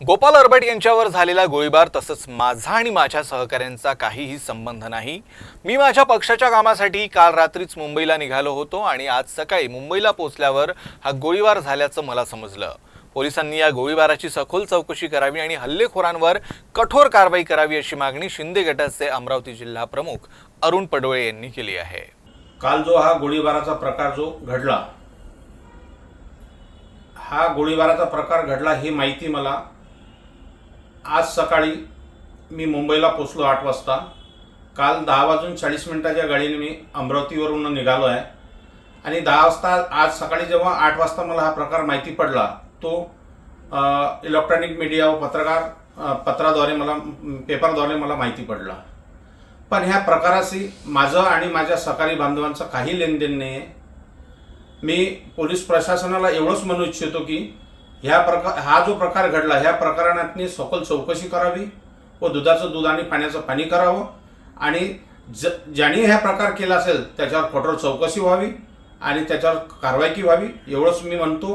गोपाल अरबट यांच्यावर झालेला गोळीबार तसंच माझा आणि माझ्या सहकाऱ्यांचा काहीही संबंध नाही. मी माझ्या पक्षाच्या कामासाठी काल रात्रीच मुंबईला निघालो होतो आणि आज सकाळी मुंबईला पोहोचल्यावर हा गोळीबार झाल्याचं मला समजलं. पोलिसांनी या गोळीबाराची सखोल चौकशी करावी आणि हल्लेखोरांवर कठोर कारवाई करावी अशी मागणी शिंदे गटाचे अमरावती जिल्हा प्रमुख अरुण पडवळे यांनी केली आहे. काल जो हा गोळीबाराचा प्रकार जो घडला हा गोळीबाराचा प्रकार घडला ही माहिती मला आज सकाळी मी मुंबईला पोचलो आठ वाजता. काल दहा वाजून चाळीस मिनिटाच्या गाडीने मी अमरावतीवरून निघालो आहे. आणि दहा वाजता आज सकाळी जेव्हा आठ वाजता मला हा प्रकार माहिती पडला तो इलेक्ट्रॉनिक मीडिया व पत्रकार पत्राद्वारे मला पेपरद्वारे मला माहिती पडला. पण ह्या प्रकाराशी माझं आणि माझ्या सहकारी बांधवांचं काही लेनदेन नाही आहे मी पोलीस प्रशासनाला एवढंच म्हणू इच्छितो की ह्या प्रकार हा जो प्रकार घडला ह्या प्रकरणातनी सखोल चौकशी करावी व दुधाचं दूध आणि पाण्याचं पाणी करावं. आणि ज ज्यांनी हा प्रकार केला असेल त्याच्यावर कठोर चौकशी व्हावी आणि त्याच्यावर कारवाई की व्हावी एवढंच मी म्हणतो.